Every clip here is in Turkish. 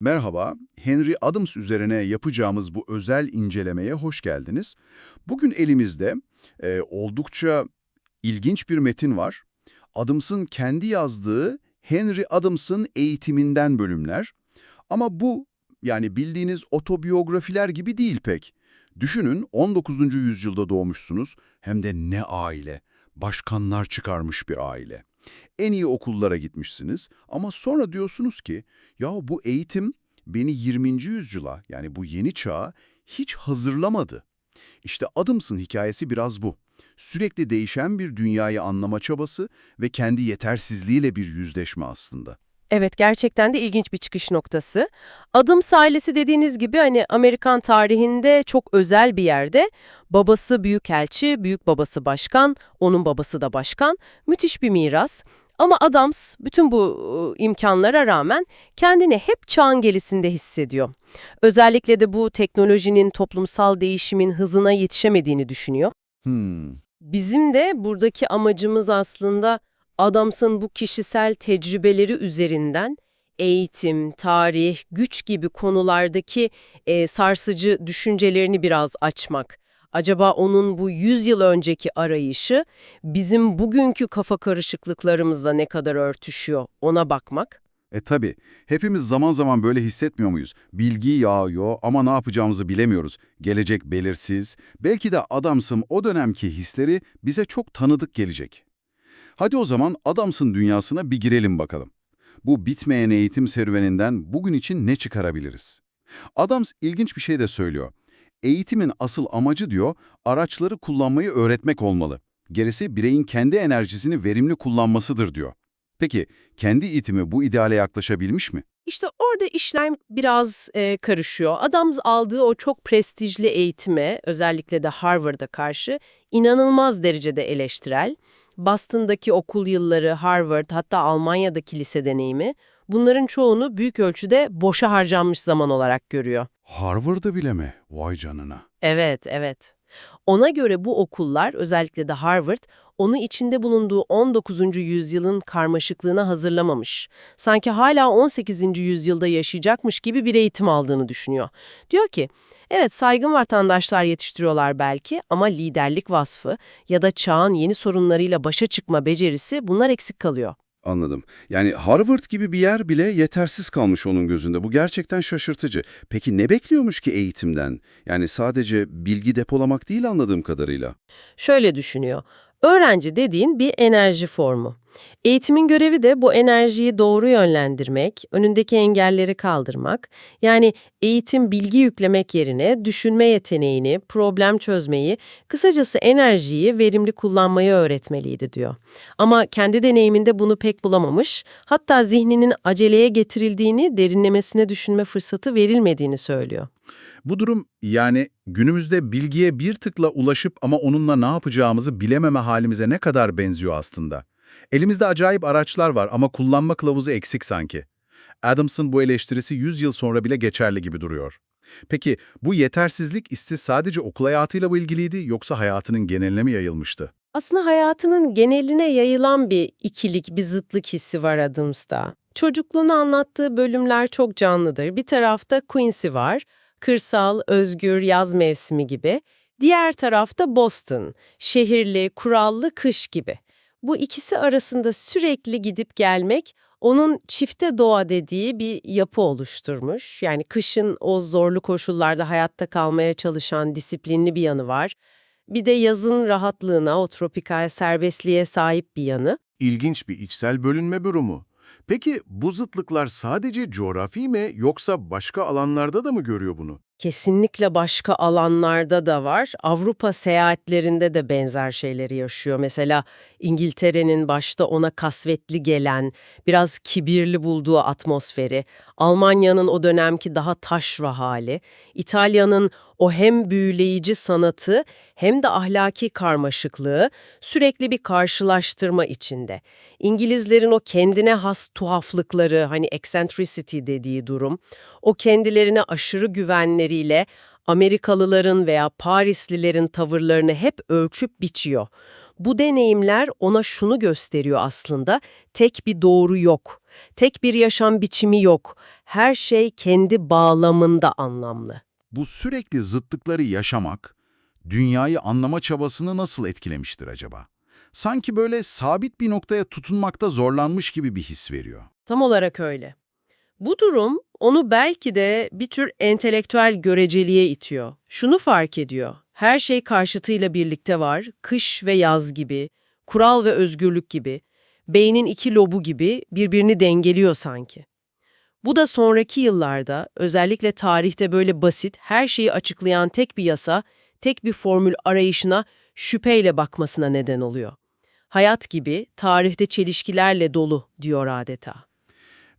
Merhaba, Henry Adams üzerine yapacağımız bu özel incelemeye hoş geldiniz. Bugün elimizde e, oldukça ilginç bir metin var. Adams'ın kendi yazdığı Henry Adams'ın eğitiminden bölümler. Ama bu yani bildiğiniz otobiyografiler gibi değil pek. Düşünün 19. yüzyılda doğmuşsunuz hem de ne aile, başkanlar çıkarmış bir aile. En iyi okullara gitmişsiniz ama sonra diyorsunuz ki ya bu eğitim beni 20. yüzyıla yani bu yeni çağa hiç hazırlamadı. İşte Adams'ın hikayesi biraz bu. Sürekli değişen bir dünyayı anlama çabası ve kendi yetersizliğiyle bir yüzleşme aslında. Evet gerçekten de ilginç bir çıkış noktası. Adım ailesi dediğiniz gibi hani Amerikan tarihinde çok özel bir yerde. Babası büyükelçi, büyük babası başkan, onun babası da başkan. Müthiş bir miras. Ama Adams bütün bu imkanlara rağmen kendini hep çağın gerisinde hissediyor. Özellikle de bu teknolojinin toplumsal değişimin hızına yetişemediğini düşünüyor. Hmm, Bizim de buradaki amacımız aslında Adams'ın bu kişisel tecrübeleri üzerinden eğitim, tarih, güç gibi konulardaki e, sarsıcı düşüncelerini biraz açmak. Acaba onun bu 100 yıl önceki arayışı bizim bugünkü kafa karışıklıklarımızla ne kadar örtüşüyor ona bakmak. E tabi, hepimiz zaman zaman böyle hissetmiyor muyuz? Bilgi yağıyor ama ne yapacağımızı bilemiyoruz. Gelecek belirsiz. Belki de Adams'ın o dönemki hisleri bize çok tanıdık gelecek. Hadi o zaman Adams'ın dünyasına bir girelim bakalım. Bu bitmeyen eğitim serüveninden bugün için ne çıkarabiliriz? Adams ilginç bir şey de söylüyor. Eğitimin asıl amacı diyor, araçları kullanmayı öğretmek olmalı. Gerisi bireyin kendi enerjisini verimli kullanmasıdır diyor. Peki, kendi eğitimi bu ideale yaklaşabilmiş mi? İşte orada işler biraz e, karışıyor. Adams aldığı o çok prestijli eğitime, özellikle de Harvard'a karşı inanılmaz derecede eleştirel. Boston'daki okul yılları, Harvard, hatta Almanya'daki lise deneyimi, bunların çoğunu büyük ölçüde boşa harcanmış zaman olarak görüyor. Harvard'ı bile mi? Vay canına. Evet, evet. Ona göre bu okullar, özellikle de Harvard, onu içinde bulunduğu 19. yüzyılın karmaşıklığına hazırlamamış. Sanki hala 18. yüzyılda yaşayacakmış gibi bir eğitim aldığını düşünüyor. Diyor ki, evet saygın vatandaşlar yetiştiriyorlar belki ama liderlik vasfı ya da çağın yeni sorunlarıyla başa çıkma becerisi bunlar eksik kalıyor. Anladım. Yani Harvard gibi bir yer bile yetersiz kalmış onun gözünde. Bu gerçekten şaşırtıcı. Peki ne bekliyormuş ki eğitimden? Yani sadece bilgi depolamak değil anladığım kadarıyla. Şöyle düşünüyor. Öğrenci dediğin bir enerji formu. Eğitimin görevi de bu enerjiyi doğru yönlendirmek, önündeki engelleri kaldırmak. Yani eğitim bilgi yüklemek yerine düşünme yeteneğini, problem çözmeyi, kısacası enerjiyi verimli kullanmayı öğretmeliydi diyor. Ama kendi deneyiminde bunu pek bulamamış, hatta zihninin aceleye getirildiğini, derinlemesine düşünme fırsatı verilmediğini söylüyor. Bu durum yani günümüzde bilgiye bir tıkla ulaşıp ama onunla ne yapacağımızı bilememe halimize ne kadar benziyor aslında. Elimizde acayip araçlar var ama kullanma kılavuzu eksik sanki. Adams'ın bu eleştirisi 100 yıl sonra bile geçerli gibi duruyor. Peki bu yetersizlik hissi sadece okul hayatıyla mı ilgiliydi yoksa hayatının geneline mi yayılmıştı? Aslında hayatının geneline yayılan bir ikilik, bir zıtlık hissi var Adams'ta. Çocukluğunu anlattığı bölümler çok canlıdır. Bir tarafta Quincy var, kırsal, özgür, yaz mevsimi gibi. Diğer tarafta Boston, şehirli, kurallı kış gibi. Bu ikisi arasında sürekli gidip gelmek onun çifte doğa dediği bir yapı oluşturmuş. Yani kışın o zorlu koşullarda hayatta kalmaya çalışan disiplinli bir yanı var. Bir de yazın rahatlığına, o tropikal serbestliğe sahip bir yanı. İlginç bir içsel bölünme durumu. Peki bu zıtlıklar sadece coğrafi mi yoksa başka alanlarda da mı görüyor bunu? Kesinlikle başka alanlarda da var. Avrupa seyahatlerinde de benzer şeyleri yaşıyor. Mesela İngiltere'nin başta ona kasvetli gelen, biraz kibirli bulduğu atmosferi, Almanya'nın o dönemki daha taşra hali, İtalya'nın o hem büyüleyici sanatı hem de ahlaki karmaşıklığı sürekli bir karşılaştırma içinde. İngilizlerin o kendine has tuhaflıkları, hani eccentricity dediği durum, o kendilerine aşırı güvenleriyle Amerikalıların veya Parislilerin tavırlarını hep ölçüp biçiyor. Bu deneyimler ona şunu gösteriyor aslında, tek bir doğru yok. Tek bir yaşam biçimi yok. Her şey kendi bağlamında anlamlı. Bu sürekli zıtlıkları yaşamak, dünyayı anlama çabasını nasıl etkilemiştir acaba? Sanki böyle sabit bir noktaya tutunmakta zorlanmış gibi bir his veriyor. Tam olarak öyle. Bu durum onu belki de bir tür entelektüel göreceliğe itiyor. Şunu fark ediyor. Her şey karşıtıyla birlikte var. Kış ve yaz gibi, kural ve özgürlük gibi, beynin iki lobu gibi birbirini dengeliyor sanki. Bu da sonraki yıllarda özellikle tarihte böyle basit, her şeyi açıklayan tek bir yasa, tek bir formül arayışına şüpheyle bakmasına neden oluyor. Hayat gibi tarihte çelişkilerle dolu diyor adeta.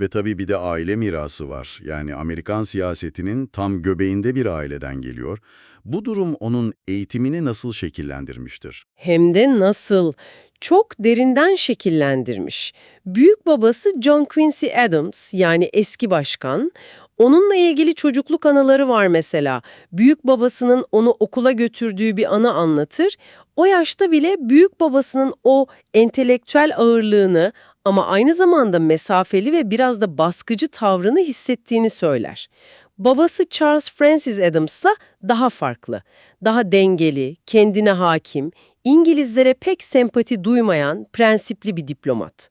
Ve tabii bir de aile mirası var. Yani Amerikan siyasetinin tam göbeğinde bir aileden geliyor. Bu durum onun eğitimini nasıl şekillendirmiştir? Hem de nasıl? Çok derinden şekillendirmiş. Büyük babası John Quincy Adams yani eski başkan, onunla ilgili çocukluk anıları var mesela. Büyük babasının onu okula götürdüğü bir anı anlatır. O yaşta bile büyük babasının o entelektüel ağırlığını ama aynı zamanda mesafeli ve biraz da baskıcı tavrını hissettiğini söyler. Babası Charles Francis Adams'la daha farklı, daha dengeli, kendine hakim, İngilizlere pek sempati duymayan prensipli bir diplomat.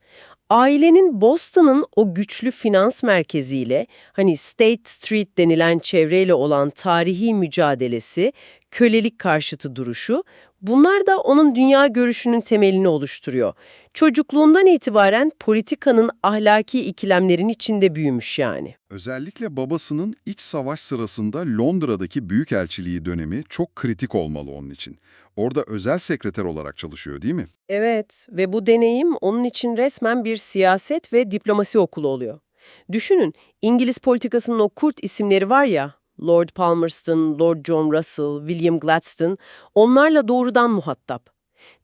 Ailenin Boston'ın o güçlü finans merkeziyle, hani State Street denilen çevreyle olan tarihi mücadelesi, kölelik karşıtı duruşu, bunlar da onun dünya görüşünün temelini oluşturuyor. Çocukluğundan itibaren politikanın ahlaki ikilemlerin içinde büyümüş yani. Özellikle babasının iç savaş sırasında Londra'daki büyükelçiliği dönemi çok kritik olmalı onun için. Orada özel sekreter olarak çalışıyor değil mi? Evet ve bu deneyim onun için resmen bir siyaset ve diplomasi okulu oluyor. Düşünün, İngiliz politikasının o kurt isimleri var ya, Lord Palmerston, Lord John Russell, William Gladstone, onlarla doğrudan muhatap.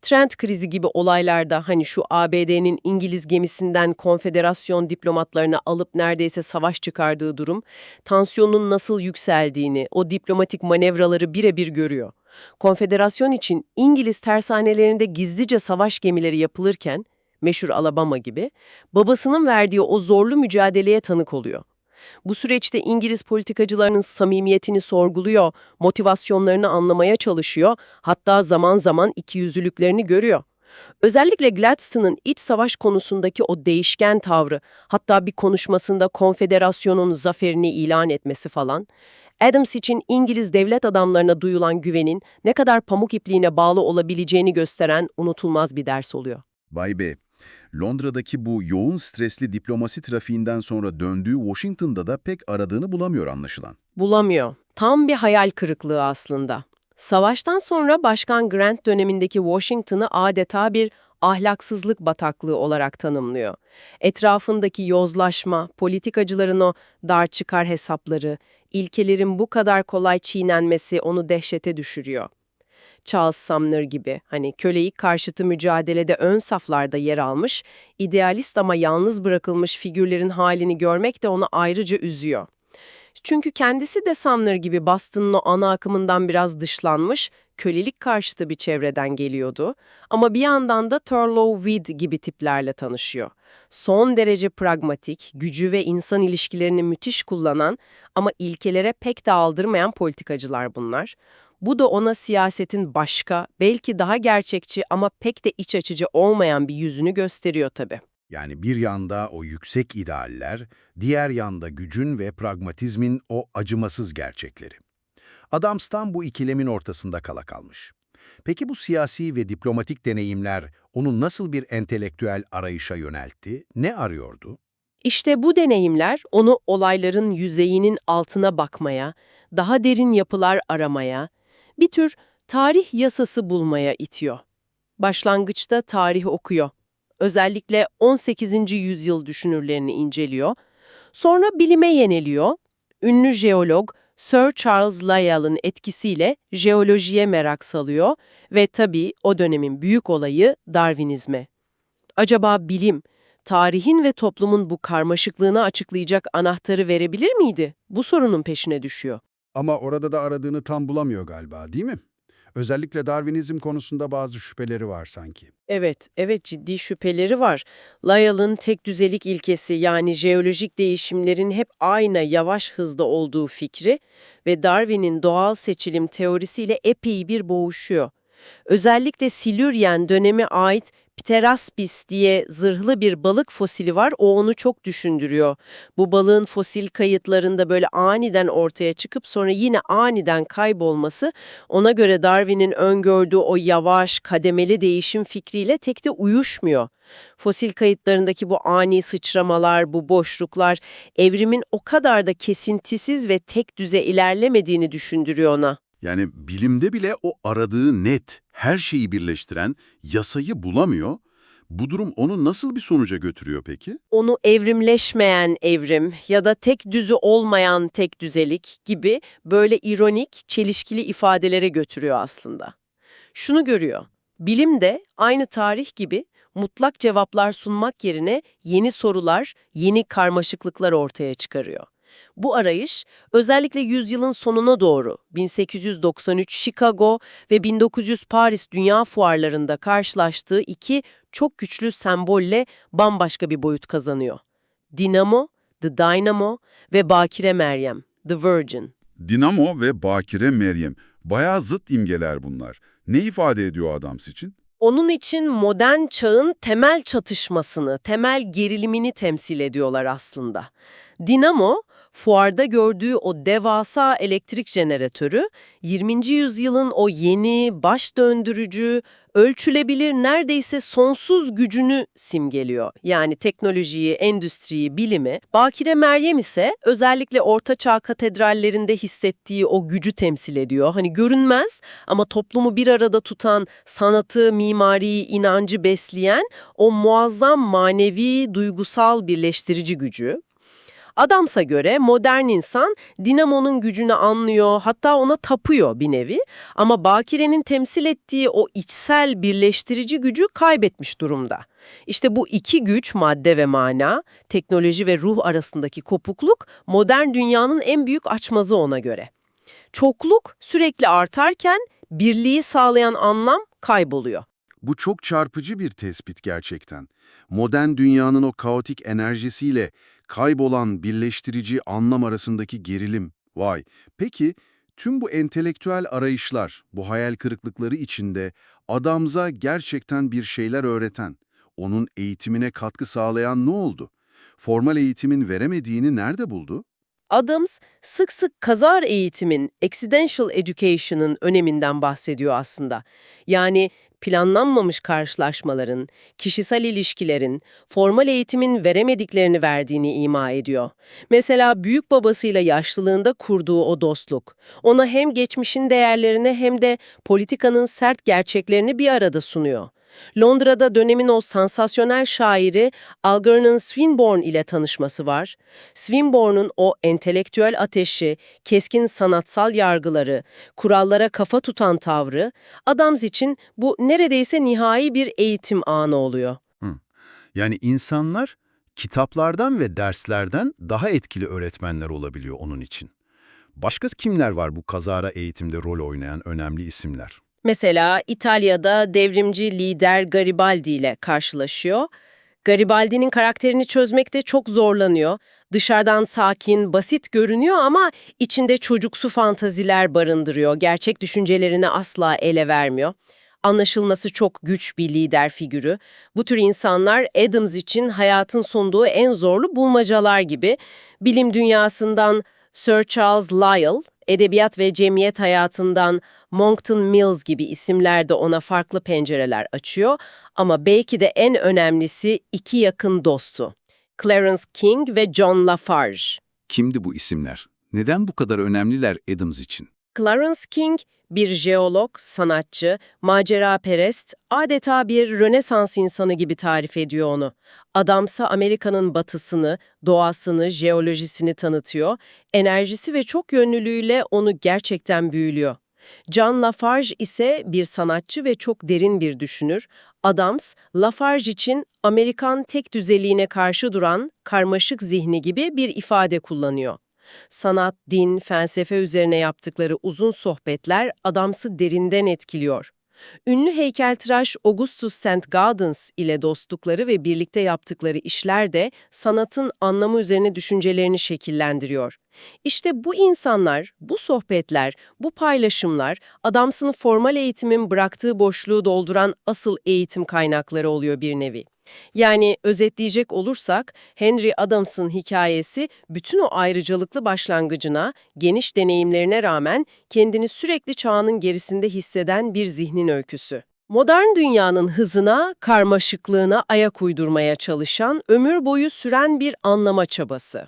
Trent krizi gibi olaylarda hani şu ABD'nin İngiliz gemisinden konfederasyon diplomatlarını alıp neredeyse savaş çıkardığı durum, tansiyonun nasıl yükseldiğini, o diplomatik manevraları birebir görüyor. Konfederasyon için İngiliz tersanelerinde gizlice savaş gemileri yapılırken, meşhur Alabama gibi, babasının verdiği o zorlu mücadeleye tanık oluyor. Bu süreçte İngiliz politikacılarının samimiyetini sorguluyor, motivasyonlarını anlamaya çalışıyor, hatta zaman zaman ikiyüzlülüklerini görüyor. Özellikle Gladstone'ın iç savaş konusundaki o değişken tavrı, hatta bir konuşmasında konfederasyonun zaferini ilan etmesi falan, Adams için İngiliz devlet adamlarına duyulan güvenin ne kadar pamuk ipliğine bağlı olabileceğini gösteren unutulmaz bir ders oluyor. Vay be! Londra'daki bu yoğun stresli diplomasi trafiğinden sonra döndüğü Washington'da da pek aradığını bulamıyor anlaşılan. Bulamıyor. Tam bir hayal kırıklığı aslında. Savaştan sonra Başkan Grant dönemindeki Washington'ı adeta bir ahlaksızlık bataklığı olarak tanımlıyor. Etrafındaki yozlaşma, politikacıların o dar çıkar hesapları, ilkelerin bu kadar kolay çiğnenmesi onu dehşete düşürüyor. Charles Sumner gibi hani kölelik karşıtı mücadelede ön saflarda yer almış, idealist ama yalnız bırakılmış figürlerin halini görmek de onu ayrıca üzüyor. Çünkü kendisi de Sumner gibi Boston'ın o ana akımından biraz dışlanmış, kölelik karşıtı bir çevreden geliyordu. Ama bir yandan da Thurlow Weed gibi tiplerle tanışıyor. Son derece pragmatik, gücü ve insan ilişkilerini müthiş kullanan ama ilkelere pek de aldırmayan politikacılar bunlar. Bu da ona siyasetin başka, belki daha gerçekçi ama pek de iç açıcı olmayan bir yüzünü gösteriyor tabii. Yani bir yanda o yüksek idealler, diğer yanda gücün ve pragmatizmin o acımasız gerçekleri. Adams'tan bu ikilemin ortasında kala kalmış. Peki bu siyasi ve diplomatik deneyimler onu nasıl bir entelektüel arayışa yöneltti? Ne arıyordu? İşte bu deneyimler onu olayların yüzeyinin altına bakmaya, daha derin yapılar aramaya, bir tür tarih yasası bulmaya itiyor. Başlangıçta tarih okuyor. Özellikle 18. yüzyıl düşünürlerini inceliyor. Sonra bilime yeneliyor. Ünlü jeolog Sir Charles Lyell'ın etkisiyle jeolojiye merak salıyor ve tabii o dönemin büyük olayı Darwinizme. Acaba bilim, tarihin ve toplumun bu karmaşıklığını açıklayacak anahtarı verebilir miydi? Bu sorunun peşine düşüyor. Ama orada da aradığını tam bulamıyor galiba değil mi? Özellikle Darwinizm konusunda bazı şüpheleri var sanki. Evet, evet ciddi şüpheleri var. Lyell'ın tek düzelik ilkesi yani jeolojik değişimlerin hep aynı yavaş hızda olduğu fikri ve Darwin'in doğal seçilim teorisiyle epey bir boğuşuyor. Özellikle Silüryen döneme ait Pteraspis diye zırhlı bir balık fosili var, o onu çok düşündürüyor. Bu balığın fosil kayıtlarında böyle aniden ortaya çıkıp sonra yine aniden kaybolması ona göre Darwin'in öngördüğü o yavaş, kademeli değişim fikriyle tek de uyuşmuyor. Fosil kayıtlarındaki bu ani sıçramalar, bu boşluklar evrimin o kadar da kesintisiz ve tek düze ilerlemediğini düşündürüyor ona. Yani bilimde bile o aradığı net, her şeyi birleştiren yasayı bulamıyor. Bu durum onu nasıl bir sonuca götürüyor peki? onu evrimleşmeyen evrim ya da tek düzü olmayan tek düzelik gibi böyle ironik, çelişkili ifadelere götürüyor aslında. Şunu görüyor, bilim de aynı tarih gibi mutlak cevaplar sunmak yerine yeni sorular, yeni karmaşıklıklar ortaya çıkarıyor. Bu arayış özellikle yüzyılın sonuna doğru 1893 Chicago ve 1900 Paris Dünya Fuarlarında karşılaştığı iki çok güçlü sembolle bambaşka bir boyut kazanıyor. Dinamo, The Dynamo ve Bakire Meryem, The Virgin. Dinamo ve Bakire Meryem. Bayağı zıt imgeler bunlar. Ne ifade ediyor Adams için? Onun için modern çağın temel çatışmasını, temel gerilimini temsil ediyorlar aslında. Dinamo, fuarda gördüğü o devasa elektrik jeneratörü, 20. yüzyılın o yeni, baş döndürücü, ölçülebilir neredeyse sonsuz gücünü simgeliyor. Yani teknolojiyi, endüstriyi, bilimi. Bakire Meryem ise özellikle Ortaçağ katedrallerinde hissettiği o gücü temsil ediyor. Hani görünmez ama toplumu bir arada tutan, sanatı, mimariyi, inancı besleyen o muazzam manevi, duygusal birleştirici gücü. Adams'a göre modern insan dinamonun gücünü anlıyor, hatta ona tapıyor bir nevi. Ama Bakire'nin temsil ettiği o içsel birleştirici gücü kaybetmiş durumda. İşte bu iki güç, madde ve mana, teknoloji ve ruh arasındaki kopukluk modern dünyanın en büyük açmazı ona göre. Çokluk sürekli artarken birliği sağlayan anlam kayboluyor. Bu çok çarpıcı bir tespit gerçekten. Modern dünyanın o kaotik enerjisiyle kaybolan birleştirici anlam arasındaki gerilim. Vay. Peki tüm bu entelektüel arayışlar, bu hayal kırıklıkları içinde Adams'a gerçekten bir şeyler öğreten, onun eğitimine katkı sağlayan ne oldu? Formal eğitimin veremediğini nerede buldu? Adams sık sık kazar eğitimin, accidental education'ın öneminden bahsediyor aslında. Yani planlanmamış karşılaşmaların, kişisel ilişkilerin, formal eğitimin veremediklerini verdiğini ima ediyor. Mesela büyük babasıyla yaşlılığında kurduğu o dostluk, ona hem geçmişin değerlerini hem de politikanın sert gerçeklerini bir arada sunuyor. Londra'da dönemin o sansasyonel şairi Algernon Swinburne ile tanışması var. Swinburne'un o entelektüel ateşi, keskin sanatsal yargıları, kurallara kafa tutan tavrı, Adams için bu neredeyse nihai bir eğitim anı oluyor. Yani insanlar kitaplardan ve derslerden daha etkili öğretmenler olabiliyor onun için. Başka kimler var bu kazara eğitimde rol oynayan önemli isimler? Mesela İtalya'da devrimci lider Garibaldi ile karşılaşıyor. Garibaldi'nin karakterini çözmekte çok zorlanıyor. Dışarıdan sakin, basit görünüyor ama içinde çocuksu fantaziler barındırıyor. Gerçek düşüncelerini asla ele vermiyor. Anlaşılması çok güç bir lider figürü. Bu tür insanlar Adams için hayatın sunduğu en zorlu bulmacalar gibi. Bilim dünyasından Sir Charles Lyell, edebiyat ve cemiyet hayatından Monckton Mills gibi isimler de ona farklı pencereler açıyor ama belki de en önemlisi iki yakın dostu. Clarence King ve John Lafarge. Kimdi bu isimler? Neden bu kadar önemliler Adams için? Clarence King bir jeolog, sanatçı, maceraperest, adeta bir Rönesans insanı gibi tarif ediyor onu. Adamsa Amerika'nın batısını, doğasını, jeolojisini tanıtıyor, enerjisi ve çok yönlülüğüyle onu gerçekten büyülüyor. John Lafarge ise bir sanatçı ve çok derin bir düşünür. Adams, Lafarge için Amerikan tek düzeliğine karşı duran karmaşık zihni gibi bir ifade kullanıyor. Sanat, din, felsefe üzerine yaptıkları uzun sohbetler Adams'ı derinden etkiliyor. Ünlü heykeltıraş Augustus St. Gaudens ile dostlukları ve birlikte yaptıkları işler de sanatın anlamı üzerine düşüncelerini şekillendiriyor. İşte bu insanlar, bu sohbetler, bu paylaşımlar Adams'ın formal eğitimin bıraktığı boşluğu dolduran asıl eğitim kaynakları oluyor bir nevi. Yani özetleyecek olursak Henry Adams'ın hikayesi bütün o ayrıcalıklı başlangıcına, geniş deneyimlerine rağmen kendini sürekli çağının gerisinde hisseden bir zihnin öyküsü. Modern dünyanın hızına, karmaşıklığına ayak uydurmaya çalışan, ömür boyu süren bir anlama çabası.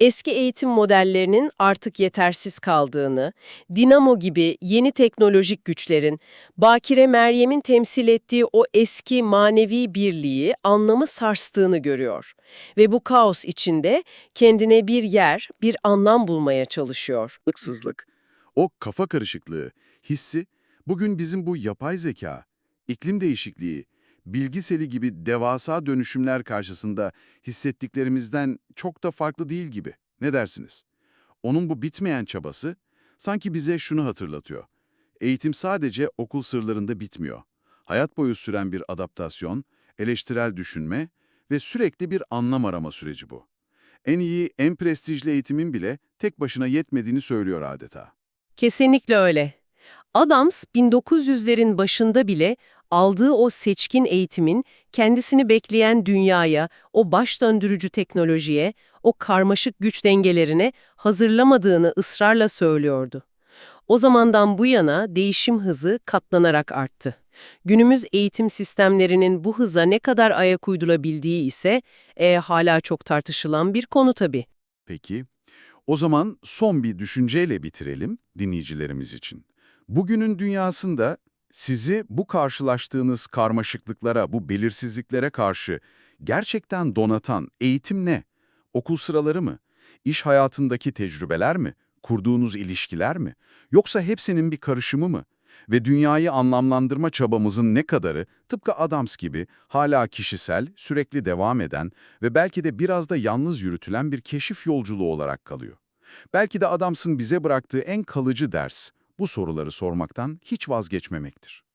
Eski eğitim modellerinin artık yetersiz kaldığını, Dinamo gibi yeni teknolojik güçlerin, Bakire Meryem'in temsil ettiği o eski manevi birliği, anlamı sarstığını görüyor. Ve bu kaos içinde kendine bir yer, bir anlam bulmaya çalışıyor. Haksızlık, o kafa karışıklığı, hissi bugün bizim bu yapay zeka, iklim değişikliği, bilgi seli gibi devasa dönüşümler karşısında hissettiklerimizden çok da farklı değil gibi. Ne dersiniz? Onun bu bitmeyen çabası sanki bize şunu hatırlatıyor. Eğitim sadece okul sırlarında bitmiyor. Hayat boyu süren bir adaptasyon, eleştirel düşünme ve sürekli bir anlam arama süreci bu. En iyi, en prestijli eğitimin bile tek başına yetmediğini söylüyor adeta. Kesinlikle öyle. Adams 1900'lerin başında bile aldığı o seçkin eğitimin kendisini bekleyen dünyaya, o baş döndürücü teknolojiye, o karmaşık güç dengelerine hazırlamadığını ısrarla söylüyordu. O zamandan bu yana değişim hızı katlanarak arttı. Günümüz eğitim sistemlerinin bu hıza ne kadar ayak uydurabildiği ise e, hala çok tartışılan bir konu tabii. Peki, o zaman son bir düşünceyle bitirelim dinleyicilerimiz için. Bugünün dünyasında sizi bu karşılaştığınız karmaşıklıklara, bu belirsizliklere karşı gerçekten donatan eğitim ne? Okul sıraları mı? İş hayatındaki tecrübeler mi? Kurduğunuz ilişkiler mi? Yoksa hepsinin bir karışımı mı? Ve dünyayı anlamlandırma çabamızın ne kadarı tıpkı Adams gibi hala kişisel, sürekli devam eden ve belki de biraz da yalnız yürütülen bir keşif yolculuğu olarak kalıyor. Belki de Adams'ın bize bıraktığı en kalıcı ders bu soruları sormaktan hiç vazgeçmemektir.